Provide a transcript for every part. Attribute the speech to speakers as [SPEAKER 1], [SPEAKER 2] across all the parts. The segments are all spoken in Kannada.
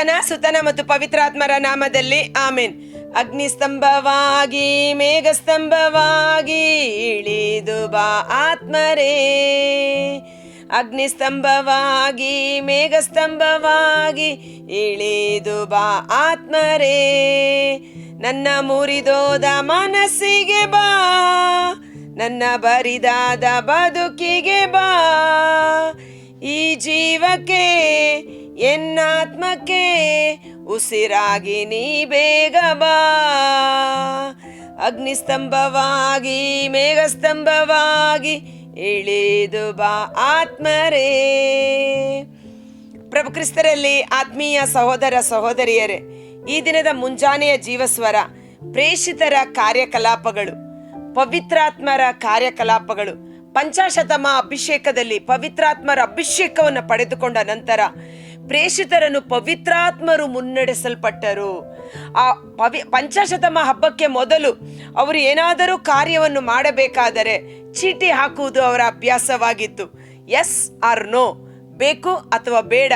[SPEAKER 1] ಪಿತನ ಸುತನ ಮತ್ತು ಪವಿತ್ರಾತ್ಮರ ನಾಮದಲ್ಲಿ ಆಮೇನ್. ಅಗ್ನಿಸ್ತಂಭವಾಗಿ, ಮೇಘಸ್ತಂಭವಾಗಿ ಇಳಿದು ಬಾ ಆತ್ಮರೇ. ಅಗ್ನಿಸ್ತಂಭವಾಗಿ, ಮೇಘಸ್ತಂಭವಾಗಿ ಇಳಿದು ಬಾ ಆತ್ಮರೇ. ನನ್ನ ಮುರಿದೋದ ಮನಸ್ಸಿಗೆ ಬಾ. ನನ್ನ ಬರಿದಾದ ಬದುಕಿಗೆ ಬಾ. ಈ ಜೀವಕ್ಕೆ ಎನ್ನಾತ್ಮಕ್ಕೆ ಉಸಿರಾಗಿ ನೀ ಬೇಗ ಬಾ. ಅಗ್ನಿಸ್ತಂಭವಾಗಿ, ಮೇಘಸ್ತಂಭವಾಗಿ ಇಳಿದು ಬಾ ಆತ್ಮರೇ. ಪ್ರಭು ಕ್ರಿಸ್ತರಲ್ಲಿ ಆತ್ಮೀಯ ಸಹೋದರ ಸಹೋದರಿಯರೇ, ಈ ದಿನದ ಮುಂಜಾನೆಯ ಜೀವಸ್ವರ, ಪ್ರೇಷಿತರ ಕಾರ್ಯಕಲಾಪಗಳು, ಪವಿತ್ರಾತ್ಮರ ಕಾರ್ಯಕಲಾಪಗಳು, ಪಂಚಾಶತಮ ಅಭಿಷೇಕದಲ್ಲಿ ಪವಿತ್ರಾತ್ಮರ ಅಭಿಷೇಕವನ್ನು ಪಡೆದುಕೊಂಡ ನಂತರ ಪ್ರೇಷಿತರನ್ನು ಪವಿತ್ರಾತ್ಮರು ಮುನ್ನಡೆಸಲ್ಪಟ್ಟರು. ಆ ಪವಿ ಪಂಚಶತಮ ಹಬ್ಬಕ್ಕೆ ಮೊದಲು ಅವರು ಏನಾದರೂ ಕಾರ್ಯವನ್ನು ಮಾಡಬೇಕಾದರೆ ಚೀಟಿ ಹಾಕುವುದು ಅವರ ಅಭ್ಯಾಸವಾಗಿತ್ತು. ಎಸ್ ಆರ್ ನೋ, ಬೇಕು ಅಥವಾ ಬೇಡ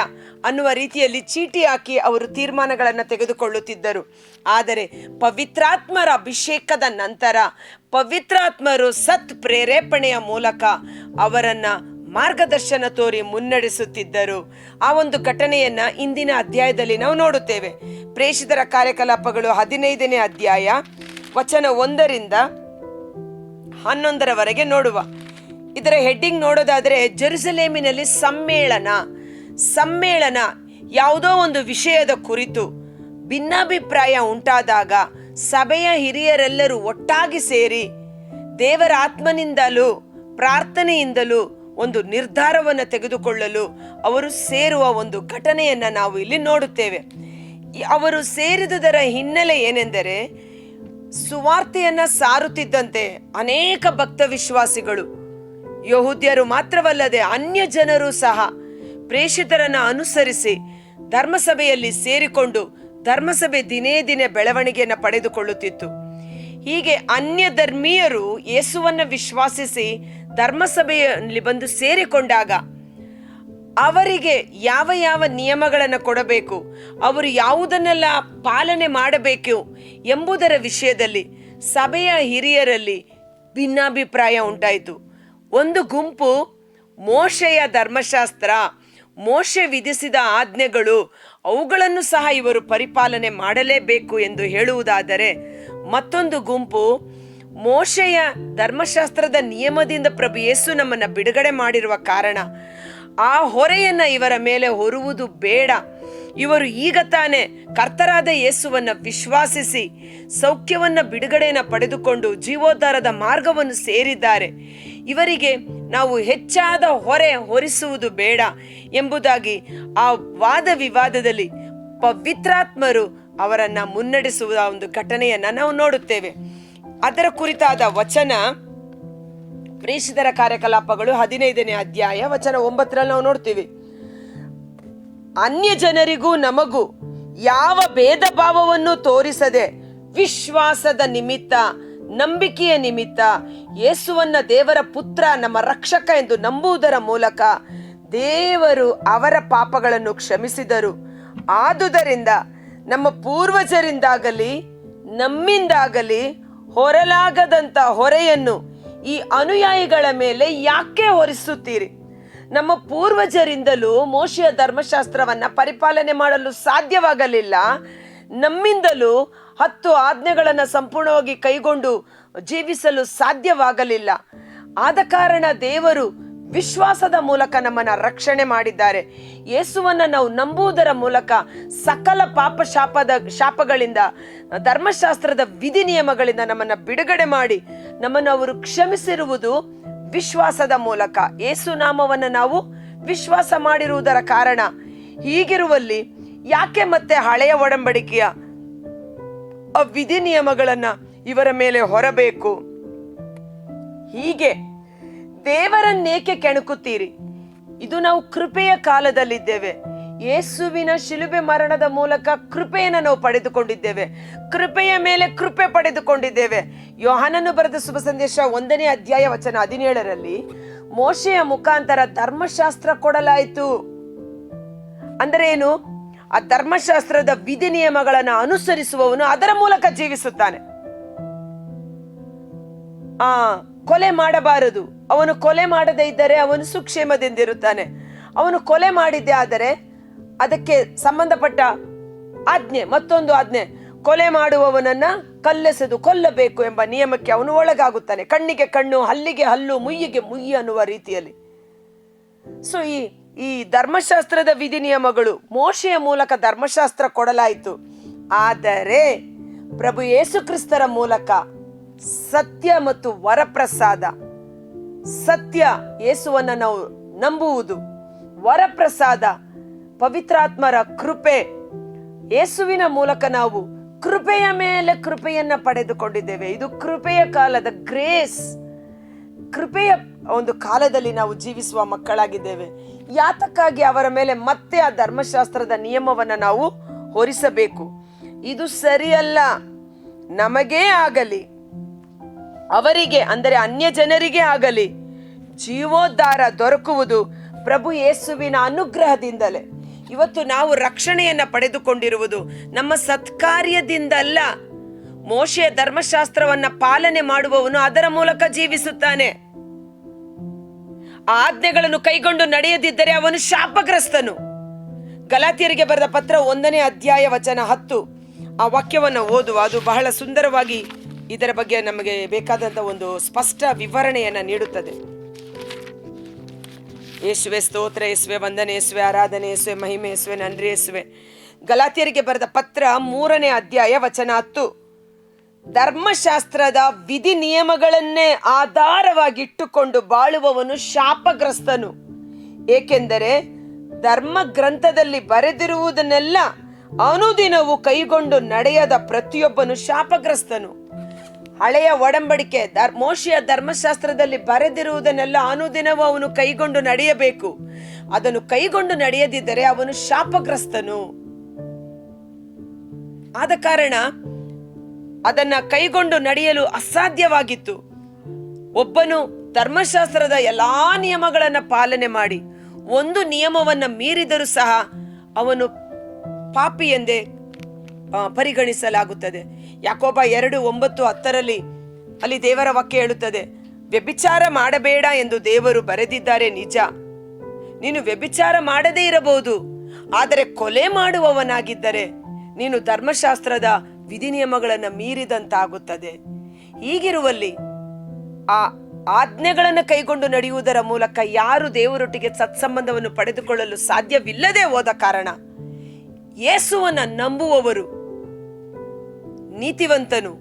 [SPEAKER 1] ಅನ್ನುವ ರೀತಿಯಲ್ಲಿ ಚೀಟಿ ಹಾಕಿ ಅವರು ತೀರ್ಮಾನಗಳನ್ನು ತೆಗೆದುಕೊಳ್ಳುತ್ತಿದ್ದರು. ಆದರೆ ಪವಿತ್ರಾತ್ಮರ ಅಭಿಷೇಕದ ನಂತರ ಪವಿತ್ರಾತ್ಮರು ಸತ್ ಪ್ರೇರೇಪಣೆಯ ಮೂಲಕ ಅವರನ್ನ ಮಾರ್ಗದರ್ಶನ ತೋರಿ ಮುನ್ನಡೆಸುತ್ತಿದ್ದರು. ಆ ಒಂದು ಘಟನೆಯನ್ನ ಇಂದಿನ ಅಧ್ಯಾಯದಲ್ಲಿ ನಾವು ನೋಡುತ್ತೇವೆ. ಪ್ರೇಷಿತರ ಕಾರ್ಯಕಲಾಪಗಳು ಹದಿನೈದನೇ ಅಧ್ಯಾಯ, ವಚನ ಒಂದರಿಂದ ಹನ್ನೊಂದರವರೆಗೆ ನೋಡುವ. ಇದರ ಹೆಡ್ಡಿಂಗ್ ನೋಡೋದಾದರೆ ಜೆರುಸಲೇಮಿನಲ್ಲಿ ಸಮ್ಮೇಳನ. ಸಮ್ಮೇಳನ ಯಾವುದೋ ಒಂದು ವಿಷಯದ ಕುರಿತು ಭಿನ್ನಾಭಿಪ್ರಾಯ ಉಂಟಾದಾಗ ಸಭೆಯ ಹಿರಿಯರೆಲ್ಲರೂ ಒಟ್ಟಾಗಿ ಸೇರಿ ದೇವರ ಆತ್ಮನಿಂದಲೂ ಪ್ರಾರ್ಥನೆಯಿಂದಲೂ ಒಂದು ನಿರ್ಧಾರವನ್ನು ತೆಗೆದುಕೊಳ್ಳಲು ಅವರು ಸೇರುವ ಒಂದು ಘಟನೆಯನ್ನ ನಾವು ಇಲ್ಲಿ ನೋಡುತ್ತೇವೆ. ಅವರು ಸೇರಿದುದರ ಹಿನ್ನೆಲೆ ಏನೆಂದರೆ, ಸುವಾರ್ತೆಯನ್ನು ಸಾರುತ್ತಿದ್ದಂತೆ ಅನೇಕ ಭಕ್ತ ವಿಶ್ವಾಸಿಗಳು, ಯಹೂದ್ಯರು ಮಾತ್ರವಲ್ಲದೆ ಅನ್ಯ ಜನರು ಸಹ ಪ್ರೇಷಿತರನ್ನ ಅನುಸರಿಸಿ ಧರ್ಮಸಭೆಯಲ್ಲಿ ಸೇರಿಕೊಂಡು ಧರ್ಮಸಭೆ ದಿನೇ ದಿನೇ ಬೆಳವಣಿಗೆಯನ್ನು ಪಡೆದುಕೊಳ್ಳುತ್ತಿತ್ತು. ಹೀಗೆ ಅನ್ಯ ಧರ್ಮೀಯರು ಯೇಸುವನ್ನ ವಿಶ್ವಾಸಿಸಿ ಧರ್ಮಸಭೆಯಲ್ಲಿ ಬಂದು ಸೇರಿಕೊಂಡಾಗ ಅವರಿಗೆ ಯಾವ ಯಾವ ನಿಯಮಗಳನ್ನು ಕೊಡಬೇಕು, ಅವರು ಯಾವುದನ್ನೆಲ್ಲ ಪಾಲನೆ ಮಾಡಬೇಕು ಎಂಬುದರ ವಿಷಯದಲ್ಲಿ ಸಭೆಯ ಹಿರಿಯರಲ್ಲಿ ಭಿನ್ನಾಭಿಪ್ರಾಯ ಉಂಟಾಯಿತು. ಒಂದು ಗುಂಪು ಮೋಶೆಯ ಧರ್ಮಶಾಸ್ತ್ರ, ಮೋಶೆ ವಿಧಿಸಿದ ಆಜ್ಞೆಗಳು ಅವುಗಳನ್ನು ಸಹ ಇವರು ಪರಿಪಾಲನೆ ಮಾಡಲೇಬೇಕು ಎಂದು ಹೇಳುವುದಾದರೆ ಮತ್ತೊಂದು ಗುಂಪು ಮೋಶೆಯ ಧರ್ಮಶಾಸ್ತ್ರದ ನಿಯಮದಿಂದ ಪ್ರಭು ಯೇಸು ನಮ್ಮನ್ನು ಬಿಡುಗಡೆ ಮಾಡಿರುವ ಕಾರಣ ಆ ಹೊರೆಯನ್ನ ಇವರ ಮೇಲೆ ಹೊರುವುದು ಬೇಡ. ಇವರು ಈಗ ತಾನೇ ಕರ್ತರಾದ ಯೇಸುವನ್ನ ವಿಶ್ವಾಸಿಸಿ ಸೌಖ್ಯವನ್ನ ಬಿಡುಗಡೆಯನ್ನು ಪಡೆದುಕೊಂಡು ಜೀವೋದ್ಧಾರದ ಮಾರ್ಗವನ್ನು ಸೇರಿದ್ದಾರೆ. ಇವರಿಗೆ ನಾವು ಹೆಚ್ಚಾದ ಹೊರೆ ಹೊರಿಸುವುದು ಬೇಡ ಎಂಬುದಾಗಿ ಆ ವಾದ ವಿವಾದದಲ್ಲಿ ಪವಿತ್ರಾತ್ಮರು ಅವರನ್ನ ಮುನ್ನಡೆಸುವ ಒಂದು ಘಟನೆಯನ್ನ ನಾವು ನೋಡುತ್ತೇವೆ. ಅದರ ಕುರಿತಾದ ವಚನ ಪ್ರೇಷಿತರ ಕಾರ್ಯಕಲಾಪಗಳು ಹದಿನೈದನೇ ಅಧ್ಯಾಯ ವಚನ ಒಂಬತ್ತರಲ್ಲಿ ನಾವು ನೋಡ್ತೀವಿ. ಅನ್ಯ ಜನರಿಗೂ ನಮಗೂ ಯಾವ ಭೇದ ಭಾವವನ್ನು ತೋರಿಸದೆ ವಿಶ್ವಾಸದ ನಿಮಿತ್ತ, ನಂಬಿಕೆಯ ನಿಮಿತ್ತ ಯೇಸುವನ್ನ ದೇವರ ಪುತ್ರ, ನಮ್ಮ ರಕ್ಷಕ ಎಂದು ನಂಬುವುದರ ಮೂಲಕ ದೇವರು ಅವರ ಪಾಪಗಳನ್ನು ಕ್ಷಮಿಸಿದರು. ಆದುದರಿಂದ ನಮ್ಮ ಪೂರ್ವಜರಿಂದಾಗಲಿ, ನಮ್ಮಿಂದಾಗಲಿ ಹೊರಲಾಗದಂತ ಹೊರೆಯನ್ನು ಈ ಅನುಯಾಯಿಗಳ ಮೇಲೆ ಯಾಕೆ ಹೊರಿಸುತ್ತೀರಿ? ನಮ್ಮ ಪೂರ್ವಜರಿಂದಲೂ ಮೋಶಿಯ ಧರ್ಮಶಾಸ್ತ್ರವನ್ನ ಪರಿಪಾಲನೆ ಮಾಡಲು ಸಾಧ್ಯವಾಗಲಿಲ್ಲ. ನಮ್ಮಿಂದಲೂ ಹತ್ತು ಆಜ್ಞೆಗಳನ್ನು ಸಂಪೂರ್ಣವಾಗಿ ಕೈಗೊಂಡು ಜೀವಿಸಲು ಸಾಧ್ಯವಾಗಲಿಲ್ಲ. ಆದ ಕಾರಣ ದೇವರು ವಿಶ್ವಾಸದ ಮೂಲಕ ನಮ್ಮನ್ನ ರಕ್ಷಣೆ ಮಾಡಿದ್ದಾರೆ. ಯೇಸುವನ್ನ ನಾವು ನಂಬುವುದರ ಮೂಲಕ ಸಕಲ ಪಾಪ ಶಾಪದ ಶಾಪಗಳಿಂದ, ಧರ್ಮಶಾಸ್ತ್ರದ ವಿಧಿ ನಿಯಮಗಳಿಂದ ನಮ್ಮನ್ನ ಬಿಡುಗಡೆ ಮಾಡಿ, ನಮ್ಮನ್ನು ಅವರು ಕ್ಷಮಿಸಿರುವುದು ವಿಶ್ವಾಸದ ಮೂಲಕ. ಯೇಸು ನಾಮವನ್ನು ನಾವು ವಿಶ್ವಾಸ ಮಾಡಿರುವುದರ ಕಾರಣ. ಹೀಗಿರುವಲ್ಲಿ ಯಾಕೆ ಮತ್ತೆ ಹಳೆಯ ಒಡಂಬಡಿಕೆಯ ಆ ವಿಧಿ ನಿಯಮಗಳನ್ನ ಇವರ ಮೇಲೆ ಹೊರಬೇಕು? ಹೀಗೆ ದೇವರನ್ನೇಕೆ ಕೆಣಕುತ್ತೀರಿ? ಇದು ನಾವು ಕೃಪೆಯ ಕಾಲದಲ್ಲಿದ್ದೇವೆ. ಯೇಸುವಿನ ಶಿಲುಬೆ ಮರಣದ ಮೂಲಕ ಕೃಪೆಯನ್ನು ನಾವು ಪಡೆದುಕೊಂಡಿದ್ದೇವೆ. ಕೃಪೆಯ ಮೇಲೆ ಕೃಪೆ ಪಡೆದುಕೊಂಡಿದ್ದೇವೆ. ಯೋಹಾನನ್ನು ಬರೆದ ಶುಭ ಸಂದೇಶ ಒಂದನೇ ಅಧ್ಯಾಯ ವಚನ ಹದಿನೇಳರಲ್ಲಿ, ಮೋಶೆಯ ಮುಖಾಂತರ ಧರ್ಮಶಾಸ್ತ್ರ ಕೊಡಲಾಯಿತು. ಅಂದರೆ ಏನು? ಆ ಧರ್ಮಶಾಸ್ತ್ರದ ವಿಧಿ ನಿಯಮಗಳನ್ನು ಅನುಸರಿಸುವವನು ಅದರ ಮೂಲಕ ಜೀವಿಸುತ್ತಾನೆ. ಆ ಕೊಲೆ ಮಾಡಬಾರದು. ಅವನು ಕೊಲೆ ಮಾಡದೇ ಇದ್ದರೆ ಅವನು ಸುಕ್ಷೇಮದಿಂದಿರುತ್ತಾನೆ. ಅವನು ಕೊಲೆ ಮಾಡಿದ್ದೇ ಆದರೆ ಅದಕ್ಕೆ ಸಂಬಂಧಪಟ್ಟ ಆಜ್ಞೆ, ಮತ್ತೊಂದು ಆಜ್ಞೆ. ಕೊಲೆ ಮಾಡುವವನನ್ನ ಕಲ್ಲೆಸೆದು ಕೊಲ್ಲಬೇಕು ಎಂಬ ನಿಯಮಕ್ಕೆ ಅವನು ಒಳಗಾಗುತ್ತಾನೆ. ಕಣ್ಣಿಗೆ ಕಣ್ಣು, ಹಲ್ಲಿಗೆ ಹಲ್ಲು, ಮುಯ್ಯಿಗೆ ಮುಯ್ಯಿ ಅನ್ನುವ ರೀತಿಯಲ್ಲಿ. ಸೊ ಈ ಈ ಧರ್ಮಶಾಸ್ತ್ರದ ವಿಧಿ ನಿಯಮಗಳು ಮೋಶೆಯ ಮೂಲಕ ಧರ್ಮಶಾಸ್ತ್ರ ಕೊಡಲಾಯಿತು. ಆದರೆ ಪ್ರಭು ಯೇಸುಕ್ರಿಸ್ತರ ಮೂಲಕ ಸತ್ಯ ಮತ್ತು ವರಪ್ರಸಾದ. ಸತ್ಯ ಯೇಸುವನ್ನ ನಾವು ನಂಬುವುದು. ವರಪ್ರಸಾದ, ಪವಿತ್ರಾತ್ಮರ ಕೃಪೆ. ಯೇಸುವಿನ ಮೂಲಕ ನಾವು ಕೃಪೆಯ ಮೇಲೆ ಕೃಪೆಯನ್ನ ಪಡೆದುಕೊಂಡಿದ್ದೇವೆ. ಇದು ಕೃಪೆಯ ಕಾಲದ ಗ್ರೇಸ್. ಕೃಪೆಯ ಒಂದು ಕಾಲದಲ್ಲಿ ನಾವು ಜೀವಿಸುವ ಮಕ್ಕಳಾಗಿದ್ದೇವೆ. ಯಾತಕ್ಕಾಗಿ ಅವರ ಮೇಲೆ ಮತ್ತೆ ಆ ಧರ್ಮಶಾಸ್ತ್ರದ ನಿಯಮವನ್ನು ನಾವು ಹೊರಿಸಬೇಕು? ಇದು ಸರಿಯಲ್ಲ. ನಮಗೇ ಆಗಲಿ. ಅವರಿಗೆ, ಅಂದರೆ ಅನ್ಯ ಜನರಿಗೆ ಆಗಲಿ, ಜೀವೋದ್ಧಾರ ದೊರಕುವುದು ಪ್ರಭು ಯೇಸುವಿನ ಅನುಗ್ರಹದಿಂದಲೇ. ಇವತ್ತು ನಾವು ರಕ್ಷಣೆಯನ್ನ ಪಡೆದುಕೊಂಡಿರುವುದು ನಮ್ಮ ಸತ್ಕಾರ್ಯದಿಂದಲ್ಲ. ಮೋಶೆಯ ಧರ್ಮಶಾಸ್ತ್ರವನ್ನ ಪಾಲನೆ ಮಾಡುವವನು ಅದರ ಮೂಲಕ ಜೀವಿಸುತ್ತಾನೆ. ಆಜ್ಞೆಗಳನ್ನು ಕೈಗೊಂಡು ನಡೆಯದಿದ್ದರೆ ಅವನು ಶಾಪಗ್ರಸ್ತನು. ಗಲಾತಿಯರಿಗೆ ಬರೆದ ಪತ್ರ ಒಂದನೇ ಅಧ್ಯಾಯ ವಚನ ಹತ್ತು. ಆ ವಾಕ್ಯವನ್ನು ಓದುವ, ಅದು ಬಹಳ ಸುಂದರವಾಗಿ ಇದರ ಬಗ್ಗೆ ನಮಗೆ ಬೇಕಾದಂಥ ಒಂದು ಸ್ಪಷ್ಟ ವಿವರಣೆಯನ್ನು ನೀಡುತ್ತದೆ. ಯೇಸುವೆ ಸ್ತೋತ್ರ ಯೇಸುವೆ ವಂದನೆ ಯೇಸುವೆ ಆರಾಧನೆ ಯೇಸುವೆ ಮಹಿಮೆ ಯೇಸುವೆ ನನ್ರಿ ಯೇಸುವೆ ಗಲಾತಿಯರಿಗೆ ಬರೆದ ಪತ್ರ ಮೂರನೇ ಅಧ್ಯಾಯ ವಚನ ಹತ್ತು. ಧರ್ಮಶಾಸ್ತ್ರದ ವಿಧಿ ನಿಯಮಗಳನ್ನೇ ಆಧಾರವಾಗಿಟ್ಟುಕೊಂಡು ಬಾಳುವವನು ಶಾಪಗ್ರಸ್ತನು. ಏಕೆಂದರೆ ಧರ್ಮ ಗ್ರಂಥದಲ್ಲಿ ಬರೆದಿರುವುದನ್ನೆಲ್ಲ ಅನುದಿನವು ಕೈಗೊಂಡು ನಡೆಯದ ಪ್ರತಿಯೊಬ್ಬನು ಶಾಪಗ್ರಸ್ತನು. ಹಳೆಯ ಒಡಂಬಡಿಕೆ ಮೋಶಿಯ ಧರ್ಮಶಾಸ್ತ್ರದಲ್ಲಿ ಬರೆದಿರುವುದನ್ನೆಲ್ಲ ಅನುದಿನವೂ ಅವನು ಕೈಗೊಂಡು ನಡೆಯಬೇಕು. ಅದನ್ನು ಕೈಗೊಂಡು ನಡೆಯದಿದ್ದರೆ ಅವನು ಶಾಪಗ್ರಸ್ತನು. ಆದ ಕಾರಣ ಅದನ್ನ ಕೈಗೊಂಡು ನಡೆಯಲು ಅಸಾಧ್ಯವಾಗಿತ್ತು. ಒಬ್ಬನು ಧರ್ಮಶಾಸ್ತ್ರದ ಎಲ್ಲಾ ನಿಯಮಗಳನ್ನು ಪಾಲನೆ ಮಾಡಿ, ಒಂದು ನಿಯಮವನ್ನ ಮೀರಿದರೂ ಸಹ ಅವನು ಪಾಪಿ ಎಂದೇ ಪರಿಗಣಿಸಲಾಗುತ್ತದೆ. ಯಾಕೋಬ ಎರಡು ಒಂಬತ್ತು ಹತ್ತರಲ್ಲಿ ಅಲ್ಲಿ ದೇವರ ವಾಕ್ಯ ಹೇಳುತ್ತದೆ, ವ್ಯಭಿಚಾರ ಮಾಡಬೇಡ ಎಂದು ದೇವರು ಬರೆದಿದ್ದಾರೆ ನಿಜ. ನೀನು ವ್ಯಭಿಚಾರ ಮಾಡದೇ ಇರಬಹುದು, ಆದರೆ ಕೊಲೆ ಮಾಡುವವನಾಗಿದ್ದರೆ ನೀನು ಧರ್ಮಶಾಸ್ತ್ರದ ವಿಧಿ ನಿಯಮಗಳನ್ನು ಮೀರಿದಂತಾಗುತ್ತದೆ. ಹೀಗಿರುವಲ್ಲಿ ಆ ಆಜ್ಞೆಗಳನ್ನು ಕೈಗೊಂಡು ನಡೆಯುವುದರ ಮೂಲಕ ಯಾರು ದೇವರೊಟ್ಟಿಗೆ ಸತ್ಸಂಬಂಧವನ್ನು ಪಡೆದುಕೊಳ್ಳಲು ಸಾಧ್ಯವಿಲ್ಲದೆ ಹೋದ ಕಾರಣ, ಯೇಸುವನ್ನು ನಂಬುವವರು ನೀತಿವಂತನು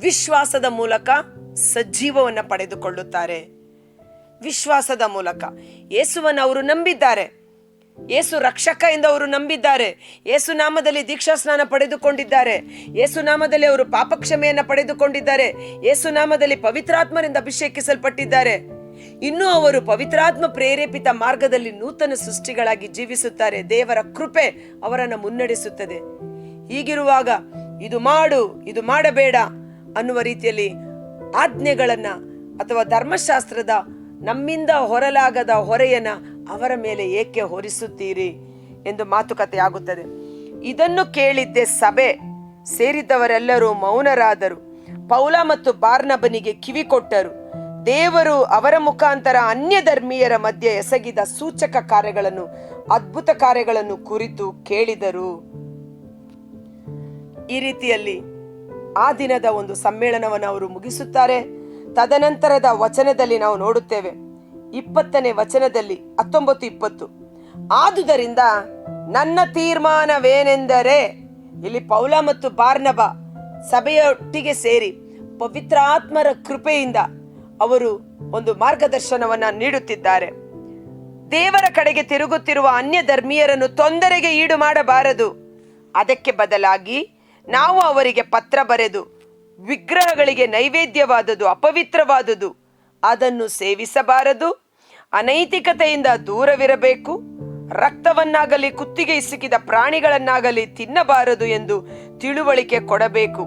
[SPEAKER 1] ವಿಶ್ವಾಸದ ಮೂಲಕ ಸಜ್ಜೀವವನ್ನು ಪಡೆದುಕೊಳ್ಳುತ್ತಾರೆ. ವಿಶ್ವಾಸದ ಮೂಲಕ. ಯೇಸುವನ್ನು ಅವರು ನಂಬಿದ್ದಾರೆ. ಯೇಸು ರಕ್ಷಕ ಎಂದು ಅವರು ನಂಬಿದ್ದಾರೆ. ಯೇಸು ನಾಮದಲ್ಲಿ ದೀಕ್ಷಾ ಸ್ನಾನ ಪಡೆದುಕೊಂಡಿದ್ದಾರೆ. ಯೇಸು ನಾಮದಲ್ಲಿ ಅವರು ಪಾಪಕ್ಷಮೆಯನ್ನು ಪಡೆದುಕೊಂಡಿದ್ದಾರೆ. ಯೇಸು ನಾಮದಲ್ಲಿ ಪವಿತ್ರಾತ್ಮರಿಂದ ಅಭಿಷೇಕಿಸಲ್ಪಟ್ಟಿದ್ದಾರೆ. ಇನ್ನೂ ಅವರು ಪವಿತ್ರಾತ್ಮ ಪ್ರೇರೇಪಿತ ಮಾರ್ಗದಲ್ಲಿ ನೂತನ ಸೃಷ್ಟಿಗಳಾಗಿ ಜೀವಿಸುತ್ತಾರೆ. ದೇವರ ಕೃಪೆ ಅವರನ್ನು ಮುನ್ನಡೆಸುತ್ತದೆ. ಹೀಗಿರುವಾಗ ಇದು ಮಾಡು, ಇದು ಮಾಡಬೇಡ ಅನ್ನುವ ರೀತಿಯಲ್ಲಿ ಆಜ್ಞೆಗಳನ್ನು ಅಥವಾ ಧರ್ಮಶಾಸ್ತ್ರದ ನಮ್ಮಿಂದ ಹೊರಲಾಗದ ಹೊರೆಯನ್ನು ಅವರ ಮೇಲೆ ಏಕೆ ಹೊರಿಸುತ್ತೀರಿ ಎಂದು ಮಾತುಕತೆ ಆಗುತ್ತದೆ ಇದನ್ನು ಕೇಳಿದ್ದೆ ಸಭೆ ಸೇರಿದ್ದವರೆಲ್ಲರೂ ಮೌನರಾದರು. ಪೌಲ ಮತ್ತು ಬಾರ್ನಬನಿಗೆ ಕಿವಿ ಕೊಟ್ಟರು. ದೇವರು ಅವರ ಮುಖಾಂತರ ಅನ್ಯ ಧರ್ಮೀಯರ ಮಧ್ಯೆ ಎಸಗಿದ ಸೂಚಕ ಕಾರ್ಯಗಳನ್ನು, ಅದ್ಭುತ ಕಾರ್ಯಗಳನ್ನು ಕುರಿತು ಕೇಳಿದರು. ಈ ರೀತಿಯಲ್ಲಿ ಆ ದಿನದ ಒಂದು ಸಮ್ಮೇಳನವನ್ನು ಅವರು ಮುಗಿಸುತ್ತಾರೆ. ತದನಂತರದ ವಚನದಲ್ಲಿ ನಾವು ನೋಡುತ್ತೇವೆ. ಇಪ್ಪತ್ತನೇ ವಚನದಲ್ಲಿ ಹತ್ತೊಂಬತ್ತು ಇಪ್ಪತ್ತು. ಆದುದರಿಂದ ನನ್ನ ತೀರ್ಮಾನವೇನೆಂದರೆ, ಇಲ್ಲಿ ಪೌಲ ಮತ್ತು ಬಾರ್ನಬ ಸಭೆಯೊಟ್ಟಿಗೆ ಸೇರಿ ಪವಿತ್ರಾತ್ಮರ ಕೃಪೆಯಿಂದ ಅವರು ಒಂದು ಮಾರ್ಗದರ್ಶನವನ್ನು ನೀಡುತ್ತಿದ್ದಾರೆ. ದೇವರ ಕಡೆಗೆ ತಿರುಗುತ್ತಿರುವ ಅನ್ಯ ಧರ್ಮೀಯರನ್ನು ತೊಂದರೆಗೆ ಈಡು ಮಾಡಬಾರದು ಅದಕ್ಕೆ ಬದಲಾಗಿ ನಾವು ಅವರಿಗೆ ಪತ್ರ ಬರೆದು, ವಿಗ್ರಹಗಳಿಗೆ ನೈವೇದ್ಯವಾದದು ಅಪವಿತ್ರವಾದುದು ಅದನ್ನು ಸೇವಿಸಬಾರದು. ಅನೈತಿಕತೆಯಿಂದ ದೂರವಿರಬೇಕು. ರಕ್ತವನ್ನಾಗಲಿ ಕುತ್ತಿಗೆ ಇಸುಕಿದ ಪ್ರಾಣಿಗಳನ್ನಾಗಲಿ ತಿನ್ನಬಾರದು ಎಂದು ತಿಳುವಳಿಕೆ ಕೊಡಬೇಕು.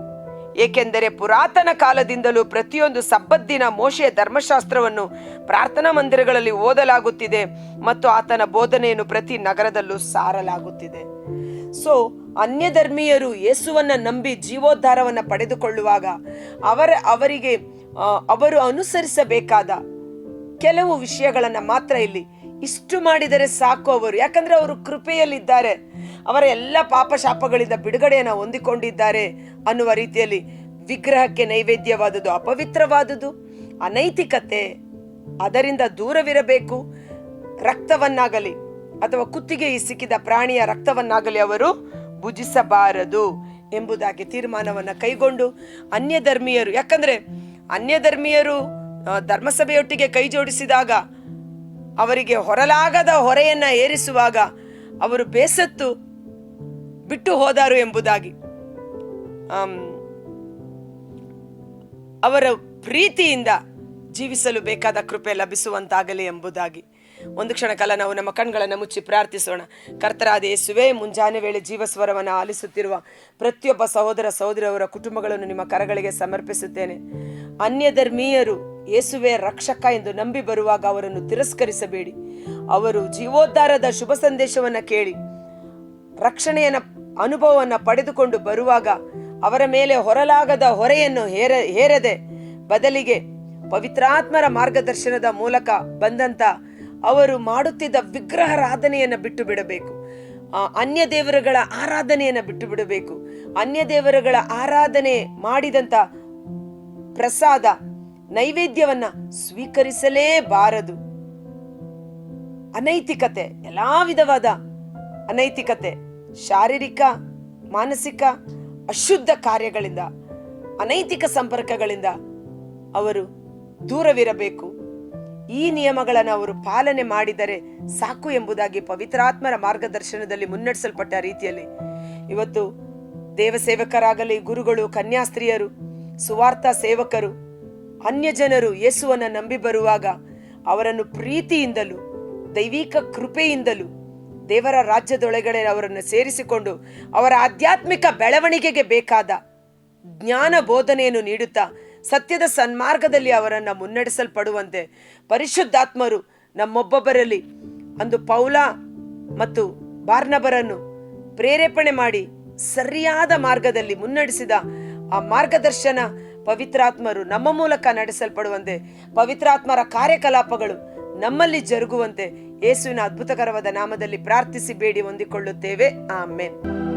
[SPEAKER 1] ಏಕೆಂದರೆ ಪುರಾತನ ಕಾಲದಿಂದಲೂ ಪ್ರತಿಯೊಂದು ಸಬ್ಬದ್ದಿನ ಮೋಶೆಯ ಧರ್ಮಶಾಸ್ತ್ರವನ್ನು ಪ್ರಾರ್ಥನಾ ಮಂದಿರಗಳಲ್ಲಿ ಓದಲಾಗುತ್ತಿದೆ ಮತ್ತು ಆತನ ಬೋಧನೆಯನ್ನು ಪ್ರತಿ ನಗರದಲ್ಲೂ ಸಾರಲಾಗುತ್ತಿದೆ. ಸೊ ಅನ್ಯ ಧರ್ಮೀಯರು ಯೇಸುವನ್ನ ನಂಬಿ ಜೀವೋದ್ಧಾರವನ್ನ ಪಡೆದುಕೊಳ್ಳುವಾಗ ಅವರ ಅವರಿಗೆ ಅವರು ಅನುಸರಿಸಬೇಕಾದ ಕೆಲವು ವಿಷಯಗಳನ್ನ ಮಾತ್ರ ಇಲ್ಲಿ ಇಷ್ಟು ಮಾಡಿದರೆ ಸಾಕು ಅವರು. ಯಾಕಂದ್ರೆ ಅವರು ಕೃಪೆಯಲ್ಲಿದ್ದಾರೆ. ಅವರ ಎಲ್ಲ ಪಾಪ ಶಾಪಗಳಿಂದ ಬಿಡುಗಡೆಯನ್ನು ಹೊಂದಿಕೊಂಡಿದ್ದಾರೆ ಅನ್ನುವ ರೀತಿಯಲ್ಲಿ ವಿಗ್ರಹಕ್ಕೆ ನೈವೇದ್ಯವಾದುದು ಅಪವಿತ್ರವಾದುದು ಅನೈತಿಕತೆ, ಅದರಿಂದ ದೂರವಿರಬೇಕು. ರಕ್ತವನ್ನಾಗಲಿ ಅಥವಾ ಕುತ್ತಿಗೆ ಸಿಕ್ಕಿದ ಪ್ರಾಣಿಯ ರಕ್ತವನ್ನಾಗಲಿ ಅವರು ಭುಜಿಸಬಾರದು ಎಂಬುದಾಗಿ ತೀರ್ಮಾನವನ್ನು ಕೈಗೊಂಡು ಅನ್ಯ ಧರ್ಮೀಯರು ಯಾಕಂದ್ರೆ ಅನ್ಯ ಧರ್ಮೀಯರು ಧರ್ಮಸಭೆಯೊಟ್ಟಿಗೆ ಕೈ ಜೋಡಿಸಿದಾಗ ಅವರಿಗೆ ಹೊರಲಾಗದ ಹೊರೆಯನ್ನ ಏರಿಸುವಾಗ ಅವರು ಬೇಸತ್ತು ಬಿಟ್ಟು ಹೋದರು ಎಂಬುದಾಗಿ ಅವರ ಪ್ರೀತಿಯಿಂದ ಜೀವಿಸಲು ಬೇಕಾದ ಕೃಪೆ ಲಭಿಸುವಂತಾಗಲಿ ಎಂಬುದಾಗಿ. ಒಂದು ಕ್ಷಣ ಕಾಲ ನಾವು ನಮ್ಮ ಕಣ್ಗಳನ್ನು ಮುಚ್ಚಿ ಪ್ರಾರ್ಥಿಸೋಣ. ಕರ್ತರಾದ ಯೇಸುವೆ, ಮುಂಜಾನೆ ವೇಳೆ ಜೀವಸ್ವರವನ್ನು ಆಲಿಸುತ್ತಿರುವ ಪ್ರತಿಯೊಬ್ಬ ಸಹೋದರ ಸಹೋದರಿಯವರ ಕುಟುಂಬಗಳನ್ನು ನಿಮ್ಮ ಕರಗಳಿಗೆ ಸಮರ್ಪಿಸುತ್ತೇನೆ. ಅನ್ಯಧರ್ಮೀಯರು ಯೇಸುವೆ ರಕ್ಷಕ ಎಂದು ನಂಬಿ ಬರುವಾಗ ಅವರನ್ನು ತಿರಸ್ಕರಿಸಬೇಡಿ. ಅವರು ಜೀವೋದ್ಧಾರದ ಶುಭ ಸಂದೇಶವನ್ನು ಕೇಳಿ, ರಕ್ಷಣೆಯನ್ನ, ಅನುಭವವನ್ನು ಪಡೆದುಕೊಂಡು ಬರುವಾಗ ಅವರ ಮೇಲೆ ಹೊರಲಾಗದ ಹೊರೆಯನ್ನು ಹೇರ, ಹೇರದೆ, ಬದಲಿಗೆ ಪವಿತ್ರಾತ್ಮರ ಮಾರ್ಗದರ್ಶನದ ಮೂಲಕ ಬಂದಂತ ಅವರು ಮಾಡುತ್ತಿದ್ದ ವಿಗ್ರಹಾರಾಧನೆಯನ್ನು ಬಿಟ್ಟು ಬಿಡಬೇಕು ಅನ್ಯ ದೇವರುಗಳ ಆರಾಧನೆಯನ್ನು ಬಿಟ್ಟು ಬಿಡಬೇಕು ಅನ್ಯ ದೇವರುಗಳ ಆರಾಧನೆ ಮಾಡಿದಂಥ ಪ್ರಸಾದ ನೈವೇದ್ಯವನ್ನ ಸ್ವೀಕರಿಸಲೇಬಾರದು. ಅನೈತಿಕತೆ, ಎಲ್ಲಾ ವಿಧವಾದ ಅನೈತಿಕತೆ, ಶಾರೀರಿಕ, ಮಾನಸಿಕ, ಅಶುದ್ಧ ಕಾರ್ಯಗಳಿಂದ, ಅನೈತಿಕ ಸಂಪರ್ಕಗಳಿಂದ ಅವರು ದೂರವಿರಬೇಕು. ಈ ನಿಯಮಗಳನ್ನು ಅವರು ಪಾಲನೆ ಮಾಡಿದರೆ ಸಾಕು ಎಂಬುದಾಗಿ ಪವಿತ್ರಾತ್ಮರ ಮಾರ್ಗದರ್ಶನದಲ್ಲಿ ಮುನ್ನಡೆಸಲ್ಪಟ್ಟ ರೀತಿಯಲ್ಲಿ. ಇವತ್ತು ದೇವಸೇವಕರಾಗಲಿ, ಗುರುಗಳು, ಕನ್ಯಾಸ್ತ್ರೀಯರು ಸುವಾರ್ಥ ಸೇವಕರು ಅನ್ಯ ಜನರು ಯೇಸುವನ್ನು ನಂಬಿ ಬರುವಾಗ ಅವರನ್ನು ಪ್ರೀತಿಯಿಂದಲೂ, ದೈವಿಕ ಕೃಪೆಯಿಂದಲೂ, ದೇವರ ರಾಜ್ಯದೊಳಗಡೆ ಅವರನ್ನು ಸೇರಿಸಿಕೊಂಡು ಅವರ ಆಧ್ಯಾತ್ಮಿಕ ಬೆಳವಣಿಗೆಗೆ ಬೇಕಾದ ಜ್ಞಾನ ಬೋಧನೆಯನ್ನು ನೀಡುತ್ತಾ ಸತ್ಯದ ಸನ್ಮಾರ್ಗದಲ್ಲಿ ಅವರನ್ನು ಮುನ್ನಡೆಸಲ್ಪಡುವಂತೆ ಪರಿಶುದ್ಧಾತ್ಮರು ನಮ್ಮೊಬ್ಬೊಬ್ಬರಲ್ಲಿ ಅಂದು ಪೌಲ ಮತ್ತು ಬಾರ್ನಬರನ್ನು ಪ್ರೇರೇಪಣೆ ಮಾಡಿ ಸರಿಯಾದ ಮಾರ್ಗದಲ್ಲಿ ಮುನ್ನಡೆಸಿದ ಆ ಮಾರ್ಗದರ್ಶನ ಪವಿತ್ರಾತ್ಮರು ನಮ್ಮ ಮೂಲಕ ನಡೆಸಲ್ಪಡುವಂತೆ ಪವಿತ್ರಾತ್ಮರ ಕಾರ್ಯಕಲಾಪಗಳು ನಮ್ಮಲ್ಲಿ ಜರುಗುವಂತೆ ಯೇಸುವಿನ ಅದ್ಭುತಕರವಾದ ನಾಮದಲ್ಲಿ ಪ್ರಾರ್ಥಿಸಿ ಬೇಡಿ ಹೊಂದಿಕೊಳ್ಳುತ್ತೇವೆ. ಆಮೇನ್.